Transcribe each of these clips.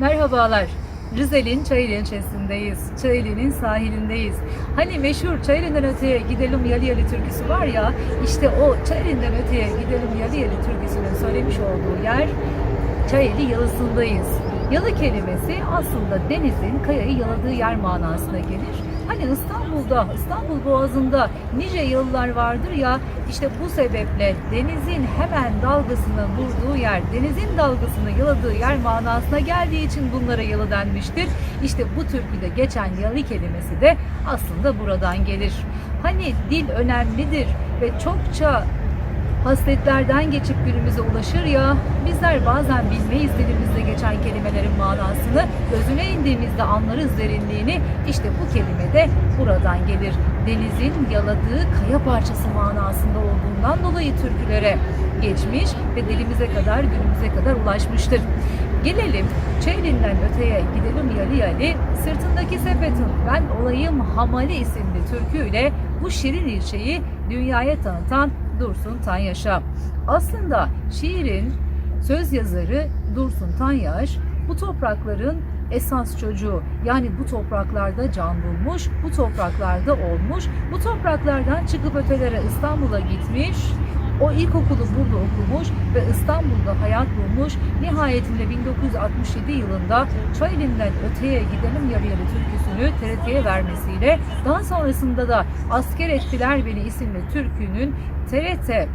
Merhabalar. Rize'nin Çayeli ilçesindeyiz. Çayeli'nin sahilindeyiz. Hani meşhur Çayeli'nden öteye gidelim Yalı Yalı türküsü var ya, işte o Çayeli'nden öteye gidelim Yalı Yalı türküsünün söylemiş olduğu yer Çayeli Yalısı'ndayız. Yalı kelimesi aslında denizin kayayı yaladığı yer manasına gelir. Hani İstanbul'da, İstanbul Boğazı'nda nice yalılar vardır ya, işte bu sebeple denizin hemen dalgasını vurduğu yer, denizin dalgasını yaladığı yer manasına geldiği için bunlara yalı denmiştir. İşte bu türküde geçen yalı kelimesi de aslında buradan gelir. Hani dil önemlidir ve çokça hasletlerden geçip günümüze ulaşır ya. Bizler bazen bilmeyiz dilimizde geçen kelimelerin manasını özüne indiğimizde anlarız derinliğini. İşte bu kelime de buradan gelir. Denizin yaladığı kaya parçası manasında olduğundan dolayı türkülere geçmiş ve dilimize kadar günümüze kadar ulaşmıştır. Gelelim Çeylin'den öteye gidelim Yali Yali sırtındaki sepetin ben olayım Hamali isimli türküyle bu şirin ilçeyi dünyaya tanıtan Dursun Tanyaş'a. Aslında şiirin söz yazarı Dursun Tanyaş bu toprakların esas çocuğu. Yani bu topraklarda can bulmuş, bu topraklarda olmuş, bu topraklardan çıkıp ötelere İstanbul'a gitmiş, o ilkokulu burada okumuş ve İstanbul'da hayat bulmuş. Nihayetinde 1967 yılında Çayeli'nden öteye gidelim yarı yarı türküsünü TRT'ye vermesiyle daha sonrasında da Asker Ettiler Beni isimli türkünün TRT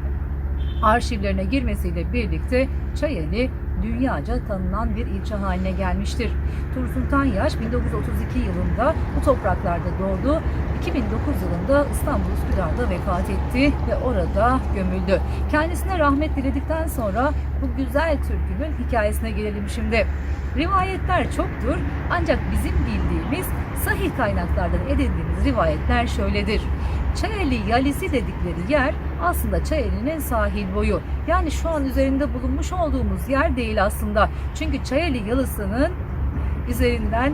arşivlerine girmesiyle birlikte Çayeli dünyaca tanınan bir ilçe haline gelmiştir. Tursun Tanyaş 1932 yılında bu topraklarda doğdu. 2009 yılında İstanbul Üsküdar'da vefat etti ve orada gömüldü. Kendisine rahmet diledikten sonra bu güzel türkünün hikayesine gelelim şimdi. Rivayetler çoktur ancak bizim bildiğimiz sahih kaynaklardan edindiğimiz rivayetler şöyledir. Çayeli Yalisi dedikleri yer aslında Çayeli'nin sahil boyu. Yani şu an üzerinde bulunmuş olduğumuz yer değil aslında. Çünkü Çayeli Yalısı'nın üzerinden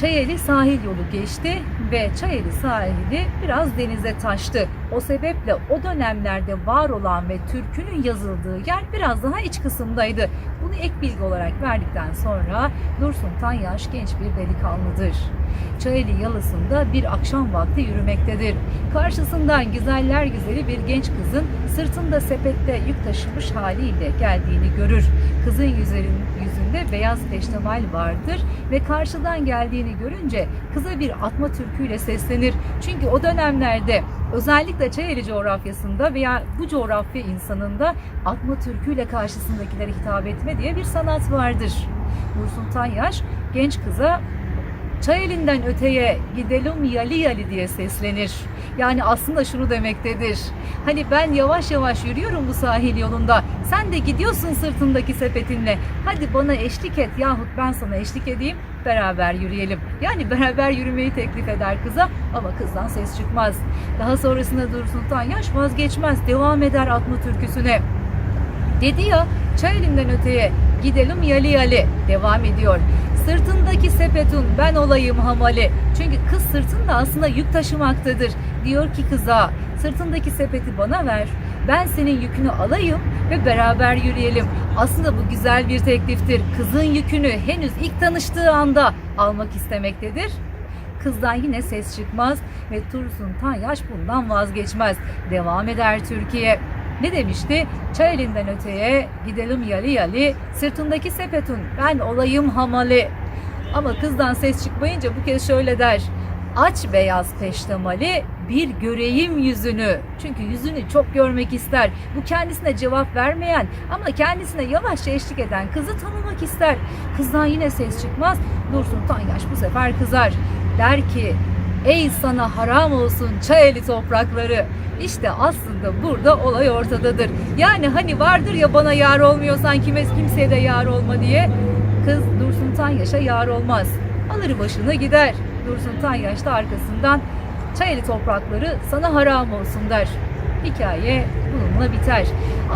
Çayeli sahil yolu geçti ve Çayeli sahili biraz denize taştı. O sebeple o dönemlerde var olan ve türkünün yazıldığı yer biraz daha iç kısımdaydı. Bunu ek bilgi olarak verdikten sonra Dursun Tanyaş genç bir delikanlıdır. Çayeli Yalısı'nda bir akşam vakti yürümektedir. Karşısından güzeller güzeli bir genç kızın sırtında sepette yük taşımış haliyle geldiğini görür. Kızın yüzlerin, yüzünde beyaz peştemal vardır ve karşıdan geldiğini görünce kıza bir atma türküyle seslenir. Çünkü o dönemlerde özellikle Çayeli coğrafyasında veya bu coğrafya insanında atma türküyle karşısındakilere hitap etme diye bir sanat vardır. Dursun Tanyaş genç kıza Çayeli'nden öteye gidelim yali yali diye seslenir. Yani aslında şunu demektedir. Hani ben yavaş yavaş yürüyorum bu sahil yolunda. Sen de gidiyorsun sırtındaki sepetinle. Hadi bana eşlik et yahut ben sana eşlik edeyim. Beraber yürüyelim. Yani beraber yürümeyi teklif eder kıza ama kızdan ses çıkmaz. Daha sonrasında Dursun Tanyaş vazgeçmez. Devam eder atma türküsüne. Dedi ya Çayeli'nden öteye gidelim yali yali devam ediyor. Sırtındaki sepetun ben olayım hamali. Çünkü kız sırtında aslında yük taşımaktadır. Diyor ki kıza sırtındaki sepeti bana ver. Ben senin yükünü alayım ve beraber yürüyelim. Aslında bu güzel bir tekliftir. Kızın yükünü henüz ilk tanıştığı anda almak istemektedir. Kızdan yine ses çıkmaz ve Tursun Tanyaş bundan vazgeçmez. Devam eder Türkiye. Ne demişti? Çayeli'nden öteye gidelim yali yali, sırtındaki sepetun ben olayım hamali. Ama kızdan ses çıkmayınca bu kez şöyle der. Aç beyaz peştemali bir göreyim yüzünü. Çünkü yüzünü çok görmek ister. Bu kendisine cevap vermeyen ama kendisine yavaşça eşlik eden kızı tanımak ister. Kızdan yine ses çıkmaz. Dursun Tanyaş bu sefer kızar. Der ki Ey sana haram olsun Çayeli toprakları. İşte aslında burada olay ortadadır. Yani hani vardır ya bana yar olmuyorsan kime kimseye de yar olma diye. Kız Dursun Tanyaş'a yar olmaz. Alır başını gider. Dursun Tanyaş da arkasından Çayeli toprakları sana haram olsun der. Hikaye bununla biter.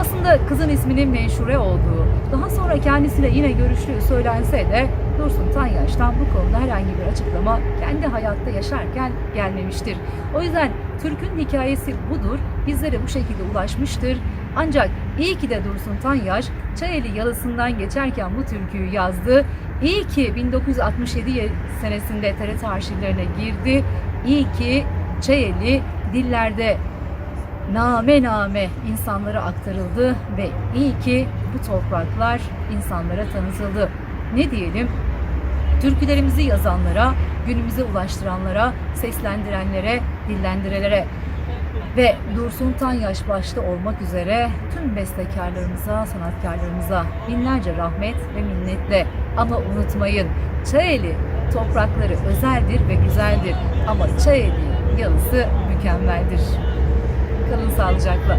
Aslında kızın isminin menşure olduğu, daha sonra kendisiyle yine görüştüğü söylense de Dursun Tanyaş'tan bu konuda herhangi bir açıklama kendi hayatta yaşarken gelmemiştir. O yüzden Türk'ün hikayesi budur. Bizlere bu şekilde ulaşmıştır. Ancak iyi ki de Dursun Tanyaş Çayeli yalısından geçerken bu türküyü yazdı. İyi ki 1967 ye- senesinde TRT arşivlerine girdi. İyi ki Çayeli dillerde name name insanlara aktarıldı ve iyi ki bu topraklar insanlara tanıtıldı. Ne diyelim? Türkülerimizi yazanlara, günümüze ulaştıranlara, seslendirenlere, dillendirelere ve Dursun Tanyaş başta olmak üzere tüm bestekarlarımıza, sanatkarlarımıza binlerce rahmet ve minnetle. Ama unutmayın Çayeli toprakları özeldir ve güzeldir ama Çayeli yalısı mükemmeldir. Kalın sağlıcakla.